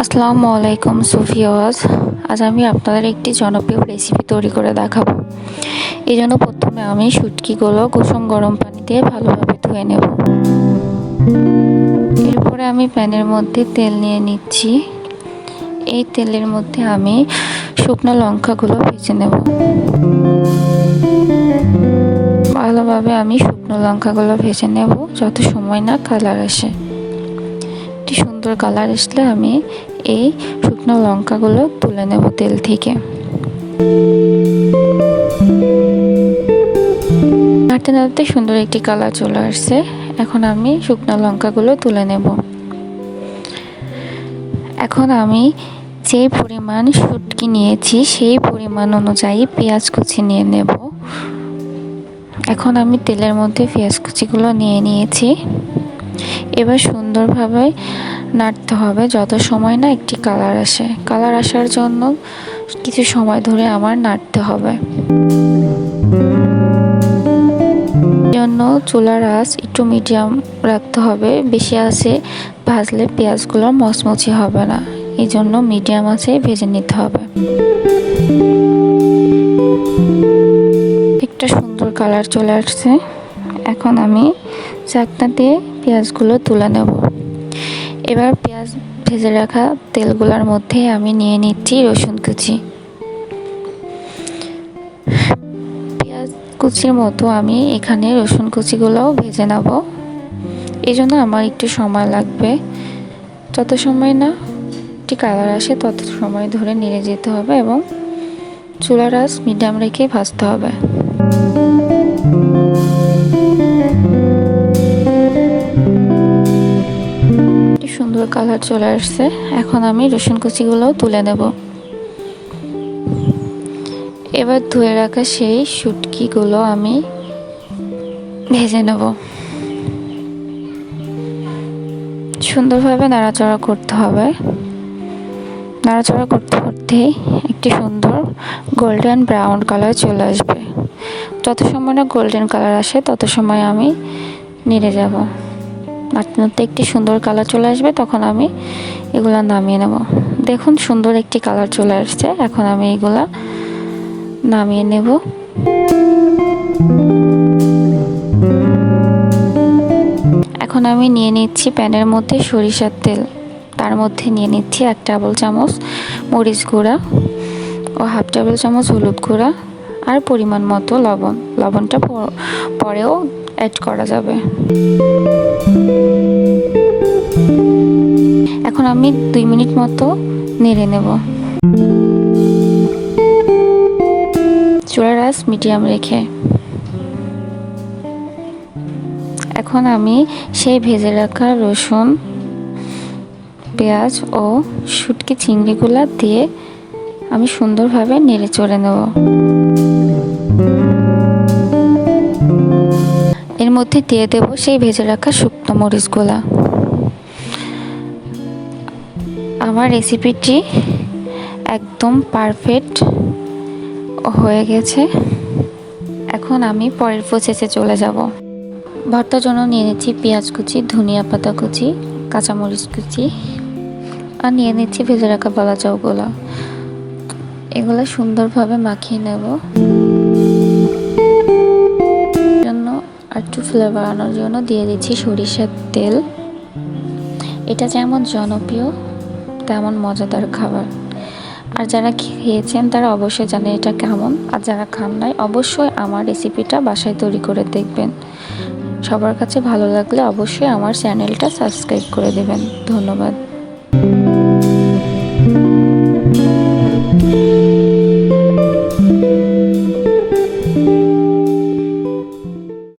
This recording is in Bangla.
আসসালামু আলাইকুম সুফিয়াজ আজ আমি আপনাদের একটি জনপ্রিয় রেসিপি তৈরি করে দেখাবো। এই জন্য প্রথমে আমি শুটকিগুলো কুসুম গরম পানি দিয়ে ভালোভাবে ধুয়ে নেব। এরপরে আমি প্যানের মধ্যে তেল নিয়ে নিচ্ছি। এই তেলের মধ্যে আমি শুকনো লঙ্কাগুলো ভেজে নেব। ভালোভাবে আমি শুকনো লঙ্কাগুলো ভেজে নেব, যত সময় না কালার আসে। একটি সুন্দর কালার আসলে আমি এই শুকনো লঙ্কাগুলো তুলে নেব তেল থেকে। নাড়তে নাড়তে সুন্দর একটি কালার চলে আসছে। এখন আমি শুকনো লঙ্কাগুলো তুলে নেব। এখন আমি যে পরিমাণ শুটকি নিয়েছি সেই পরিমাণ অনুযায়ী পেঁয়াজ কুচি নিয়ে নেব। এখন আমি তেলের মধ্যে পেঁয়াজ কুচিগুলো নিয়ে নিয়েছি। এবার সুন্দরভাবে নাড়তে হবে। যত সময় না একটি কালার আসে। কালার আসার জন্য কিছু সময় ধরে আমার নাড়তে হবে। জন্য চুলার আঁচ একটু মিডিয়াম রাখতে হবে। বেশি আছে ভাজলে পেঁয়াজগুলো মচমচি হবে না। এই জন্য মিডিয়াম আছে ভেজে নিতে হবে। একটা সুন্দর কালার চলে আসছে। এখন আমি চাকনা দিয়ে পেঁয়াজগুলো তুলে নেব। এবার পেঁয়াজ ভেজে রাখা তেলগুলোর মধ্যে আমি নিয়ে নিচ্ছি রসুন কুচি। পেঁয়াজ কুচির মতো আমি এখানে রসুন কুচিগুলোও ভেজে নেব। এই জন্য আমার একটু সময় লাগবে। যত সময় না একটি কালার আসে, তত সময় ধরে নেড়ে যেতে হবে এবং চুলার আঁচ মিডিয়াম রেখে ভাজতে হবে। সুন্দর কালার চলে আসছে। এখন আমি রসুন কুচিগুলোও তুলে নেব। এবার ধুয়ে রাখা সেই শুটকিগুলো আমি ভেজে নেব। সুন্দরভাবে নাড়াচাড়া করতে হবে। নাড়াচাড়া করতে করতে একটি সুন্দর গোল্ডেন ব্রাউন কালার চলে আসবে। যত সময় না গোল্ডেন কালার আসে, তত সময় আমি নেড়ে যাব। নাড়তে একটি সুন্দর কালার চলে আসবে, তখন আমি এগুলো নামিয়ে নেব। দেখুন, সুন্দর একটি কালার চলে আসছে, এখন আমি এগুলা নামিয়ে নেব। এখন আমি নিয়ে নিচ্ছি প্যানের মধ্যে সরিষার তেল। তার মধ্যে নিয়ে নিচ্ছি এক টেবিল চামচ মরিচ গুঁড়া ও হাফ টেবিল চামচ হলুদ গুঁড়া আর পরিমাণ মতো লবণ। লবণটা পরেও অ্যাড করা যাবে। এখন আমি দুই মিনিট মতো নেড়ে নেব। চুলার আঁচ মিডিয়াম রেখে। এখন আমি সেই ভেজে রাখা রসুন, পেঁয়াজ ও শুটকি চিংড়িগুলা দিয়ে আমি সুন্দরভাবে নেড়ে চড়ে নেব। এর মধ্যে দিয়ে দেব সেই ভেজে রাখা শুকনো মরিচগুলা। আমার রেসিপিটি একদম পারফেক্ট হয়ে গেছে। এখন আমি পরের প্রসেসে চলে যাব। ভর্তার জন্য নিয়ে নিচ্ছি পেঁয়াজ কুচি, ধনিয়া পাতা কুচি, কাঁচামরিচ কুচি আর নিয়ে নিচ্ছি ভেজে রাখা বলা চাউগুলো। এগুলো সুন্দরভাবে মাখিয়ে নেব। ফ্লেভার আনার জন্য দিয়ে দিচ্ছি সরিষার তেল। এটা যেমন জনপ্রিয়, তেমন মজাদার খাবার। আর যারা খেয়েছেন তারা অবশ্যই জানে এটা কেমন, আর যারা খান নাই অবশ্যই আমার রেসিপিটা বাসায় তৈরি করে দেখবেন। সবার কাছে ভালো লাগলে অবশ্যই আমার চ্যানেলটা সাবস্ক্রাইব করে দেবেন। ধন্যবাদ।